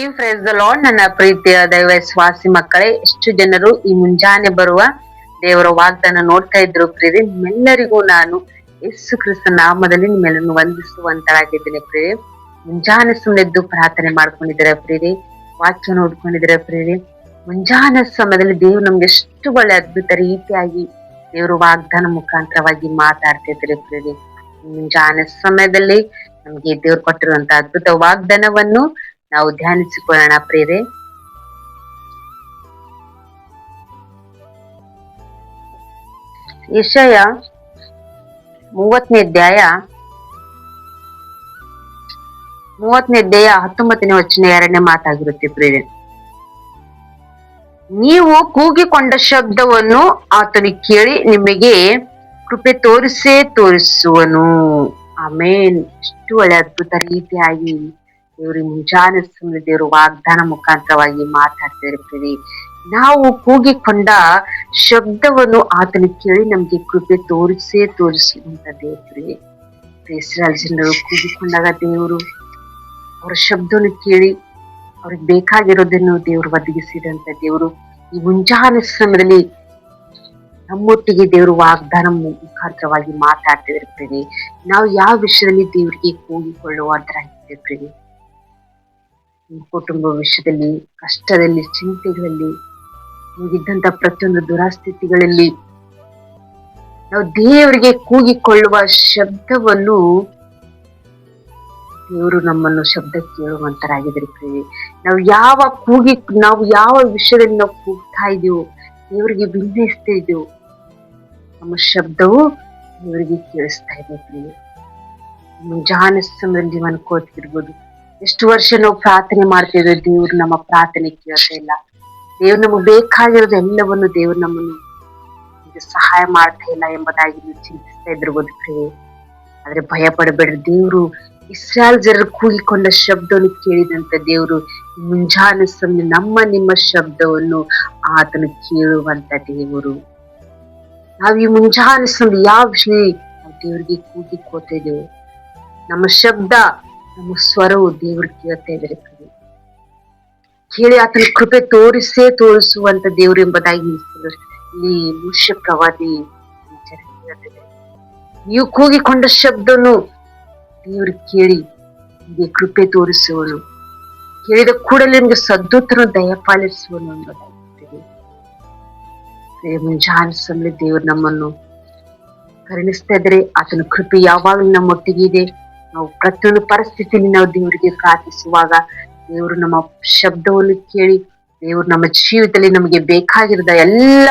You fresh the lord ನನ್ನ ಪ್ರೀತಿಯ ದೈವ ಸ್ವಾಸಿ ಮಕ್ಕಳೇ, ಎಷ್ಟು ಜನರು ಈ ಮುಂಜಾನೆ ಬರುವ ದೇವರ ವಾಗ್ದಾನ ನೋಡ್ತಾ ಇದ್ರು ಪ್ರೀತಿ ನಿಮ್ಮೆಲ್ಲರಿಗೂ ನಾನು ಯೇಸು ಕ್ರಿಸ್ತ ನಾಮದಲ್ಲಿ ನಿಮ್ಮೆಲ್ಲರನ್ನು ವಂದಿಸುವಂತರಾಗಿದ್ದೇನೆ ಪ್ರೀತಿ ಮುಂಜಾನೆ ಸುಮ್ಮನೆದ್ದು ಪ್ರಾರ್ಥನೆ ಮಾಡ್ಕೊಂಡಿದ್ದಾರೆ ಪ್ರೀತಿ ವಾಕ್ಯ ನೋಡ್ಕೊಂಡಿದ್ದಾರೆ ಪ್ರೀತಿ ಮುಂಜಾನೆ ಸಮಯದಲ್ಲಿ ದೇವ್ರು ನಮ್ಗೆ ಎಷ್ಟು ಒಳ್ಳೆ ಅದ್ಭುತ ರೀತಿಯಾಗಿ ದೇವರು ವಾಗ್ದಾನ ಮುಖಾಂತರವಾಗಿ ಮಾತಾಡ್ತಿದ್ರೆ ಪ್ರೀತಿ ಮುಂಜಾನೆ ಸಮಯದಲ್ಲಿ ನಮ್ಗೆ ದೇವ್ರು ಕೊಟ್ಟಿರುವಂತ ಅದ್ಭುತ ವಾಗ್ದಾನವನ್ನು ನಾವು ಧ್ಯಾನಿಸಿಕೊಳ್ಳೋಣ ಪ್ರೇರೆ ಯಶಯ ಮೂವತ್ತನೇ ಅಧ್ಯಾಯ ಮೂವತ್ತನೇ ಅಧ್ಯಾಯ ಹತ್ತೊಂಬತ್ತನೇ ವಚನ ಎರಡನೇ ಮಾತಾಗಿರುತ್ತೆ ಪ್ರೇರೆ ನೀವು ಕೂಗಿಕೊಂಡ ಶಬ್ದವನ್ನು ಆತನಿಗೆ ಕೇಳಿ ನಿಮಗೆ ಕೃಪೆ ತೋರಿಸೇ ತೋರಿಸುವನು. ಆಮೇನ್. ಇಷ್ಟು ಒಳ್ಳೆ ಅದ್ಭುತ ರೀತಿಯಾಗಿ ದೇವರು ಮುಂಜಾನೆ ಸುಮ್ಮನೆ ದೇವರು ವಾಗ್ದಾನ ಮುಖಾಂತರವಾಗಿ ಮಾತಾಡ್ತಿರ್ತೀವಿ. ನಾವು ಕೂಗಿಕೊಂಡ ಶಬ್ದವನ್ನು ಆತನ ಕೇಳಿ ನಮ್ಗೆ ಕೃಪೆ ತೋರಿಸೇ ತೋರಿಸಿ ಅಂತ ದೇವ್ರಿ ಇಸ್ರಾಯಲ್ ಜನರು, ಕೂಗಿಕೊಂಡಾಗ ದೇವರು ಅವರ ಶಬ್ದವನ್ನು ಕೇಳಿ ಅವ್ರಿಗೆ ಬೇಕಾಗಿರೋದನ್ನು ದೇವ್ರು ಒದಗಿಸಿದಂತ ದೇವರು, ಈ ಮುಂಜಾನೆ ಸಮಯದಲ್ಲಿ ನಮ್ಮೊಟ್ಟಿಗೆ ದೇವರು ವಾಗ್ದಾನ ಮುಖಾಂತರವಾಗಿ ಮಾತಾಡ್ತಾ ಇರ್ತೀವಿ ನಾವು ಯಾವ ವಿಷಯದಲ್ಲಿ ದೇವರಿಗೆ ಕೂಗಿಕೊಳ್ಳುವಂತರಾಗಿರ್ತೀವಿ. ಕುಟುಂಬ ವಿಷಯದಲ್ಲಿ, ಕಷ್ಟದಲ್ಲಿ, ಚಿಂತೆಗಳಲ್ಲಿ ನಿಮಗಿದ್ದಂತ ಪ್ರತಿಯೊಂದು ದುರಾಸ್ಥಿತಿಗಳಲ್ಲಿ ನಾವು ದೇವರಿಗೆ ಕೂಗಿಕೊಳ್ಳುವ ಶಬ್ದವನ್ನು ದೇವರು ನಮ್ಮನ್ನು ಶಬ್ದ ಕೇಳುವಂತರಾಗಿದ್ರಿ ನಾವು ಯಾವ ಕೂಗಿ, ನಾವು ಯಾವ ವಿಷಯದಲ್ಲಿ ನಾವು ಕೂಗ್ತಾ ಇದೀವೋ, ದೇವರಿಗೆ ಭಿನ್ನಯಿಸ್ತಾ ಇದೀವೋ, ನಮ್ಮ ಶಬ್ದವು ದೇವರಿಗೆ ಕೇಳಿಸ್ತಾ ಇದೆ ಪ್ರಿಯ ಮುಂಜಾನೆ ಅನ್ಕೋತಿರ್ಬೋದು ಎಷ್ಟು ವರ್ಷ ನಾವು ಪ್ರಾರ್ಥನೆ ಮಾಡ್ತೇವೆ ದೇವ್ರು ನಮ್ಮ ಪ್ರಾರ್ಥನೆ ಕೇಳ್ತಾ ಇಲ್ಲ. ದೇವ್ರ ನಮಗೆ ಬೇಕಾಗಿರೋದು ಎಲ್ಲವನ್ನು ದೇವ್ರ ನಮ್ಮನ್ನು ಸಹಾಯ ಮಾಡ್ತಾ ಇಲ್ಲ ಎಂಬುದಾಗಿ ನೀವು ಚಿಂತಿಸ್ತಾ ಇದ್ರು ಬದುಕ್ರಿ ಆದ್ರೆ ಭಯ ಪಡಬೇಡ್ರಿ, ದೇವ್ರು ಇಸ್ರಾಲ್ ಜನರು ಕೂಗಿಕೊಂಡ ಶಬ್ದವನ್ನು ಕೇಳಿದಂತ ದೇವ್ರು ಮುಂಜಾನೆ ಸಮಯ ನಮ್ಮ ನಿಮ್ಮ ಶಬ್ದವನ್ನು ಆತನು ಕೇಳುವಂತ ದೇವರು. ನಾವ್ ಈ ಮುಂಜಾನೆ ಸಮಯ ಯಾವ ದೇವರಿಗೆ ಇದ್ದೇವೆ. ನಮ್ಮ ಶಬ್ದ ನಮ್ಮ ಸ್ವರವು ದೇವರು ಕೇಳ್ತಾ ಇದ್ದಾರೆ ಕೇಳಿ ಆತನ ಕೃಪೆ ತೋರಿಸೇ ತೋರಿಸುವಂತ ದೇವರು ಎಂಬುದಾಗಿ ಇಲ್ಲಿ ಮುಷ್ಯ ಪ್ರವಾದಿ ನೀವು ಕೂಗಿಕೊಂಡ ಶಬ್ದನು ದೇವರು ಕೇಳಿ ನಿಮಗೆ ಕೃಪೆ ತೋರಿಸುವನು. ಕೇಳಿದ ಕೂಡಲೇ ನಿಮಗೆ ಸದ್ದುತ್ತನ ದಯಪಾಲಿಸುವನು ಎಂಬುದಾಗಿರ್ತದೆ ಮುಂಜಾನೆ ಸಮಯ ದೇವರು ನಮ್ಮನ್ನು ಕರುಣಿಸ್ತಾ ಇದ್ರೆ ಆತನ ಕೃಪೆ ಯಾವಾಗಲೂ ನಮ್ಮೊಟ್ಟಿಗೆ ಇದೆ. ನಾವು ಪ್ರತಿಯೊಂದು ಪರಿಸ್ಥಿತಿಯಲ್ಲಿ ನಾವು ದೇವರಿಗೆ ಪ್ರಾರ್ಥಿಸುವಾಗ ದೇವರು ನಮ್ಮ ಶಬ್ದವನ್ನು ಕೇಳಿ, ದೇವರು ನಮ್ಮ ಜೀವಿತದಲ್ಲಿ ನಮಗೆ ಬೇಕಾಗಿರದ ಎಲ್ಲ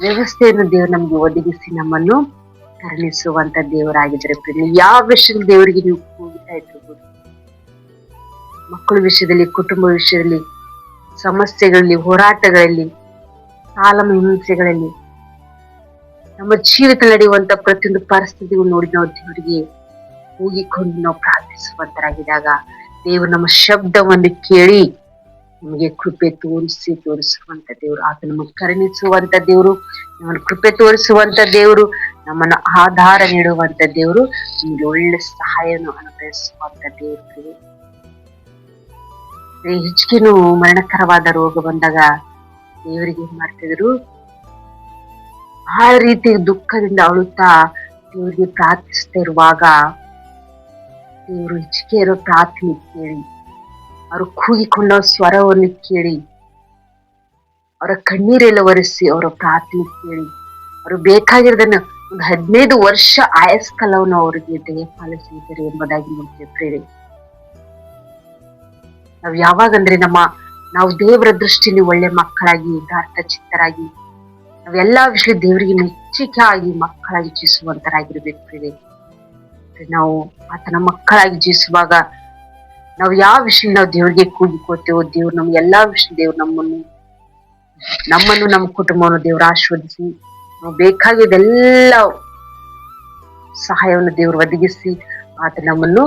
ವ್ಯವಸ್ಥೆಯನ್ನು ದೇವರು ನಮಗೆ ಒದಗಿಸಿ ನಮ್ಮನ್ನು ಕರುಣಿಸುವಂತ ದೇವರಾಗಿದ್ದಾರೆ ಯಾವ ವಿಷಯದಲ್ಲಿ ದೇವರಿಗೆ ನೀವು ಕೂಗಿತಾ ಇರ್ಬೋದು ಮಕ್ಕಳ ವಿಷಯದಲ್ಲಿ, ಕುಟುಂಬ ವಿಷಯದಲ್ಲಿ, ಸಮಸ್ಯೆಗಳಲ್ಲಿ, ಹೋರಾಟಗಳಲ್ಲಿ ಸಾಲ ಹಿಂಸೆಗಳಲ್ಲಿ, ನಮ್ಮ ಜೀವಿತ ನಡೆಯುವಂತ ಪ್ರತಿಯೊಂದು ಪರಿಸ್ಥಿತಿಗಳು ನೋಡಿ ನಾವು ದೇವರಿಗೆ ಕೂಗಿಕೊಂಡು ನಾವು ಪ್ರಾರ್ಥಿಸುವಂತರಾಗಿದ್ದಾಗ ದೇವರು ನಮ್ಮ ಶಬ್ದವನ್ನು ಕೇಳಿ ನಮಗೆ ಕೃಪೆ ತೋರಿಸಿ, ತೋರಿಸುವಂತ ದೇವರು. ಆತ ನಮಗೆ ಕರುಣಿಸುವಂತ ದೇವರು, ನಮ್ಮನ್ನು ಕೃಪೆ ತೋರಿಸುವಂತ ದೇವರು, ನಮ್ಮನ್ನು ಆಧಾರ ನೀಡುವಂತ ದೇವರು, ನಿಮಗೆ ಒಳ್ಳೆ ಸಹಾಯವನ್ನು ಅನುಭವಿಸುವಂತ ದೇವರು. ಹೆಚ್ಚಿಗೆನು ಮರಣಕರವಾದ ರೋಗ ಬಂದಾಗ ದೇವರಿಗೆ ಏನ್ ಮಾಡ್ತಿದ್ರು? ಆ ರೀತಿ ದುಃಖದಿಂದ ಅಳುತ್ತಾ ದೇವರಿಗೆ ಪ್ರಾರ್ಥಿಸ್ತಾ ಇರುವಾಗ ದೇವರು ಹೆಚ್ಚಿಗೆ ಇರೋ ಪ್ರಾರ್ಥನೆ ಕೇಳಿ. ಅವರು ಕೂಗಿಕೊಂಡ ಸ್ವರವನ್ನು ಕೇಳಿ. ಅವರ ಕಣ್ಣೀರೆಲ್ಲ ಒರೆಸಿ ಅವರ ಪ್ರಾರ್ಥನೆ ಕೇಳಿ. ಅವರು ಬೇಕಾಗಿರೋದನ್ನ ಒಂದು ಹದಿನೈದು ವರ್ಷ ಆಯಸ್ಕಲವನ್ನು ಅವರಿಗೆ ದಯಪಾಲಿಸಿದ್ದಾರೆ ಎಂಬುದಾಗಿ ನಮಗೆ ನಾವು ಯಾವಾಗಂದ್ರೆ ನಮ್ಮ, ನಾವು ದೇವರ ದೃಷ್ಟಿಯಲ್ಲಿ ಒಳ್ಳೆ ಮಕ್ಕಳಾಗಿ ಯಥಾರ್ಥ ಚಿತ್ತರಾಗಿ ನಾವೆಲ್ಲಾ ವಿಷಯ ದೇವರಿಗೆ ಮೆಚ್ಚಿಕೆ ಆಗಿ ಮಕ್ಕಳಾಗಿ ಇಚ್ಛಿಸುವಂತರಾಗಿರ್ಬೇಕು ಪ್ರೇರೆ ನಾವು ಆತನ ಮಕ್ಕಳಾಗಿ ಜೀವಿಸುವಾಗ ನಾವು ಯಾವ ವಿಷಯ ನಾವು ದೇವ್ರಿಗೆ ಕೂಗಿಕೋತೇವೋ ದೇವ್ರು ನಮ್ಗೆ ಎಲ್ಲಾ ವಿಷಯ ದೇವ್ರು ನಮ್ಮನ್ನು ನಮ್ಮನ್ನು ನಮ್ಮ ಕುಟುಂಬವನ್ನು ದೇವ್ರು ಆಶೀರ್ವದಿಸಿ, ನಾವು ಬೇಕಾಗಿದ್ದೆಲ್ಲ ಸಹಾಯವನ್ನು ದೇವ್ರು ಒದಗಿಸಿ ಆತ ನಮ್ಮನ್ನು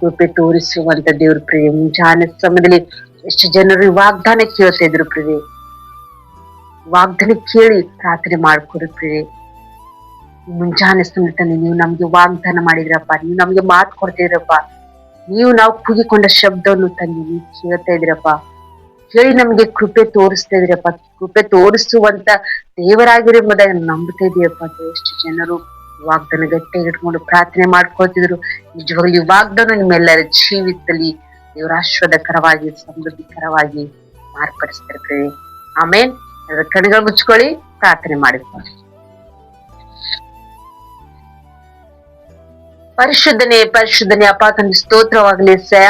ಕೃಪೆ ತೋರಿಸುವಂತ ದೇವ್ರ ಪ್ರಿಯ ಮುಂಜಾನೆ ಸಮಯದಲ್ಲಿ ಎಷ್ಟು ಜನರು ವಾಗ್ದಾನ ಕೇಳ್ತಾ ಇದ್ರು ಪ್ರಿಯೆ ವಾಗ್ದಾನ ಕೇಳಿ ಪ್ರಾರ್ಥನೆ ಮಾಡ್ಕೊಡು ಪ್ರಿಯೆ ಮುಂಜಾನೆ ಸುಮ್ಮನೆ ನೀವು ನಮ್ಗೆ ವಾಗ್ದಾನ ಮಾಡಿದ್ರಪ್ಪ. ನೀವು ನಮ್ಗೆ ಮಾತು ಕೊಡ್ತಿದ್ರಪ್ಪ. ನೀವು ನಾವು ಕೂಗಿಕೊಂಡ ಶಬ್ದವನ್ನು ತಂದು ನೀವು ಕೇಳ್ತಾ ಇದ್ರಪ್ಪ. ಕೇಳಿ ನಮ್ಗೆ ಕೃಪೆ ತೋರಿಸ್ತಾ ಇದ್ರಪ್ಪ. ಕೃಪೆ ತೋರಿಸುವಂತ ದೇವರಾಗಿರೋದಾಗಿ ನಂಬ್ತಾ ಇದೀಯಪ್ಪ ಎಷ್ಟು ಜನರು ವಾಗ್ದಾನ ಗಟ್ಟಿಯಾಗಿ ಇಟ್ಕೊಂಡು ಪ್ರಾರ್ಥನೆ ಮಾಡ್ಕೊಳ್ತಿದ್ರು. ನಿಜವಾಗ್ಲಿ ವಾಗ್ದಾನ ನಿಮ್ಮೆಲ್ಲರ ಜೀವಿತದಲ್ಲಿ ದೇವರ ಆಶ್ವಾದಕರವಾಗಿ ಸಮೃದ್ಧಿಕರವಾಗಿ ಮಾರ್ಪಡಿಸ್ತಿರ್ತೀವಿ. ಆಮೇಲೆ ಕಣ್ಗಳು ಮುಚ್ಕೊಳ್ಳಿ, ಪ್ರಾರ್ಥನೆ ಮಾಡಿಕೊಳ್ಳಿ ಪರಿಶುದ್ಧನೆ, ಪರಿಶುದ್ಧನೇ, ಅಪ್ಪ ತಂದೆ, ಸ್ತೋತ್ರವಾಗಲಿ ಸಯ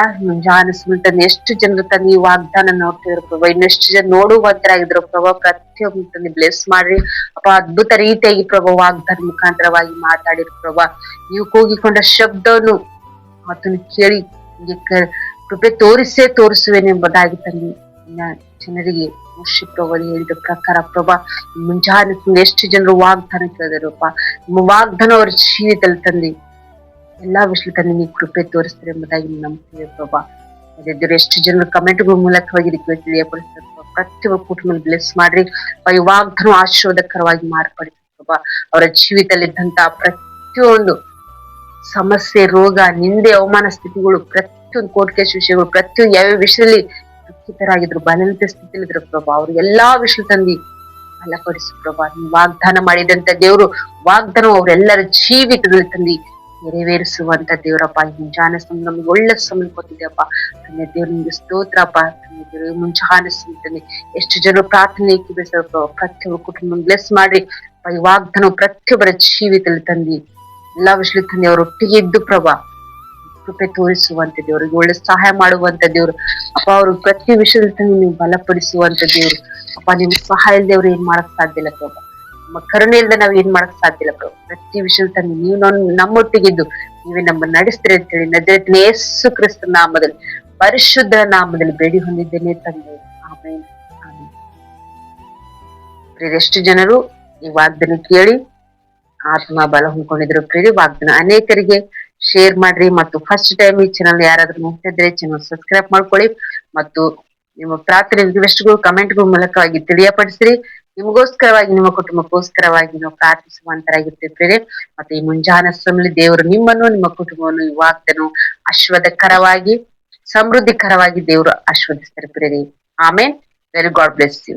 ಸ್ಮೃತನೆ ಎಷ್ಟು ಜನರು ತನ್ನ ಈ ವಾಗ್ದಾನ ನೋಡ್ತಿದ್ರು ಪ್ರಭಾ. ಇನ್ನೆಷ್ಟು ಜನ ನೋಡುವಂತರಾಗಿದ್ರು ಪ್ರಭಾ. ಪ್ರತಿಯೊಬ್ಬರು ತಂದೆ ಬ್ಲೆಸ್ ಮಾಡ್ರಿ. ಅಪ್ಪ ಅದ್ಭುತ ರೀತಿಯಾಗಿ ಪ್ರಭಾ ವಾಗ್ದಾನ ಮುಖಾಂತರವಾಗಿ ಮಾತಾಡಿರು ಪ್ರಭಾ. ನೀವು ಕೂಗಿಕೊಂಡ ಶಬ್ದವನ್ನು ಅದನ್ನು ಕೇಳಿ ಕೃಪೆ ತೋರಿಸೇ ತೋರಿಸುವೆನೆಂಬುದಾಗಿ ತಂದೆ. ಇನ್ನ ಜನರಿಗೆ ಮುಷಿ ಪ್ರಭು ಹೇಳಿದ ಪ್ರಕಾರ ಪ್ರಭಾ ಮುಂಜಾನೆ ಎಷ್ಟು ಜನರು ವಾಗ್ದಾನ ಕೇಳಿದಾರಪ್ಪ ವಾಗ್ದಾನ ಅವರ ಜೀವಿತದಲ್ಲಿ ತಂದೆ ಎಲ್ಲಾ ತಂದೆ ನೀವು ಕೃಪೆ ತೋರಿಸ್ತಾರೆ ಎಂಬುದಾಗಿ ನಂಬ್ತೀವಿ ಪ್ರಭಾ. ಅದೇ ಎಷ್ಟು ಜನರು ಕಮೆಂಟ್ಗಳ ಮೂಲಕವಾಗಿ ರಿಕ್ವೆಸ್ಟ್ ತಿಳಿಯಪಡಿಸ್ತಾರೆ. ಪ್ರತಿಯೊಬ್ಬ ಕುಟುಂಬ ಬ್ಲೆಸ್ ಮಾಡ್ರಿ. ವಾಗ್ದಾನ ಆಶೀರ್ವಾದಕರವಾಗಿ ಮಾರ್ಪಡಿಸಿ ಪ್ರಭಾ. ಅವರ ಜೀವಿತದಲ್ಲಿದ್ದಂತ ಪ್ರತಿಯೊಂದು ಸಮಸ್ಯೆ, ರೋಗ, ನಿಂದೆ, ಅವಮಾನ ಸ್ಥಿತಿಗಳು, ಪ್ರತಿಯೊಂದು ಕೋರ್ಟ್ ವಿಷಯಗಳು, ಪ್ರತಿಯೊಂದು ಯಾವ ವಿಷಯದಲ್ಲಿ ದುಃಖಿತರಾಗಿದ್ರು, ಬಲವಂತ ಸ್ಥಿತಿಲಿದ್ರು ಪ್ರಭಾ, ಅವ್ರು ಎಲ್ಲಾ ವಿಷಯ ತಂದಿ ಬಲಪಡಿಸು ಪ್ರಭಾ. ವಾಗ್ದಾನ ಮಾಡಿದಂತ ದೇವರು ವಾಗ್ದಾನ ಅವರೆಲ್ಲರ ಜೀವಿತದಲ್ಲಿ ತಂದಿ ನೆರವೇರಿಸುವಂತ ದೇವರಪ್ಪ. ಮುಂಜಾನೆ ಸಮಯ ನಮ್ಗೆ ಒಳ್ಳೆ ಸಮಯ ಕೊಟ್ಟಿದ್ದೆಪ್ಪ ತಂದೆ ದೇವ್ರ ನಿಮ್ಗೆ ಸ್ತೋತ್ರಪ್ಪ ತನ್ನ ದೇವ್ರ ಮುಂಜಾನೆ ಸಮಯದಲ್ಲಿ ಎಷ್ಟು ಜನ ಪ್ರಾರ್ಥನೆ ಕಿಬಿಸಪ್ಪ ಪ್ರತಿಯೊಬ್ಬ ಕುಟುಂಬ ಬ್ಲೆಸ್ ಮಾಡಿ. ವಾಗ್ದಾನ ಪ್ರತಿಯೊಬ್ಬರ ಜೀವಿತದಲ್ಲಿ ತಂದಿ. ಎಲ್ಲಾ ವಿಷಯ ತಂದೆ. ಅವ್ರ ಒಟ್ಟಿಗೆ ಇದ್ದು ಪ್ರಭಾ. ಕೃಪೆ ತೋರಿಸುವಂತ ದೇವ್ರಿಗೆ ಒಳ್ಳೆ ಸಹಾಯ ಮಾಡುವಂತ ದೇವ್ರು. ಅಪ್ಪ, ಅವರು ಪ್ರತಿ ವಿಷಯದಲ್ಲಿ ತಂದು ನೀವು ಬಲಪಡಿಸುವಂತ ದೇವ್ರು. ಅಪ್ಪ ನಿಮ್ಗೆ ಸಹಾಯ ದೇವ್ರು ಏನ್ ಮಾಡಕ್ ಸಾಧ್ಯ ಇಲ್ಲ ಪ್ರಭು. ಕರುಣೆ ಇಲ್ಲದೆ ನಾವ್ ಏನ್ ಮಾಡಕ್ ಸಾಧ್ಯ ಇಲ್ಲ ಪ್ರತಿ ವಿಷಯ ತಂದು ನೀವು ನಮ್ಮೊಟ್ಟಿಗಿದ್ದು ನೀವೇ ನಮ್ಮ ನಡೆಸ್ತೀರಿ ಅಂತೇಳಿ ನಜರೇತಿನ ಯೇಸು ಕ್ರಿಸ್ತ ನಾಮದಲ್ಲಿ, ಪರಿಶುದ್ಧ ನಾಮದಲ್ಲಿ ಬೇಡಿ ಹೊಂದಿದ್ದೇನೆ ತಂದೆ. ಆಮೇಲೆ ಎಷ್ಟು ಜನರು ಈ ವಾಗ್ದನ ಕೇಳಿ ಆತ್ಮ ಬಲ ಹೊಂದ್ಕೊಂಡಿದ್ರು ಪ್ರೇರಿ ವಾಗ್ದನ ಅನೇಕರಿಗೆ ಶೇರ್ ಮಾಡ್ರಿ ಮತ್ತು ಫಸ್ಟ್ ಟೈಮ್ ಈ ಚಾನಲ್ ಯಾರಾದ್ರೂ ನೋಡ್ತಿದ್ರೆ ಚಾನಲ್ ಸಬ್ಸ್ಕ್ರೈಬ್ ಮಾಡ್ಕೊಳ್ಳಿ ಮತ್ತು ನಿಮ್ಮ ಪ್ರಾರ್ಥನೆ ರಿಕ್ವೆಸ್ಟ್ಗಳು ಕಮೆಂಟ್ಗಳ ಮೂಲಕವಾಗಿ ತಿಳಿಯಪಡಿಸ್ರಿ. ನಿಮಗೋಸ್ಕರವಾಗಿ, ನಿಮ್ಮ ಕುಟುಂಬಕ್ಕೋಸ್ಕರವಾಗಿ ನಾವು ಪ್ರಾರ್ಥಿಸುವಂತರಾಗಿರ್ತಿದ್ದೇವೆ ಮತ್ತೆ ಈ ಮುಂಜಾನೆ ಸಮಯದಲ್ಲಿ ದೇವರು ನಿಮ್ಮನ್ನು, ನಿಮ್ಮ ಕುಟುಂಬವನ್ನು ಈ ಅಶ್ವದಕರವಾಗಿ ಸಮೃದ್ಧಿಕರವಾಗಿ ದೇವರು ಆಶ್ವದಿಸ್ತಾರೆ ಪ್ರೇರಿ ಆಮೇಲೆ ವೆರಿ ಗಾಡ್ ಬ್ಲೆಸ್ ಯು.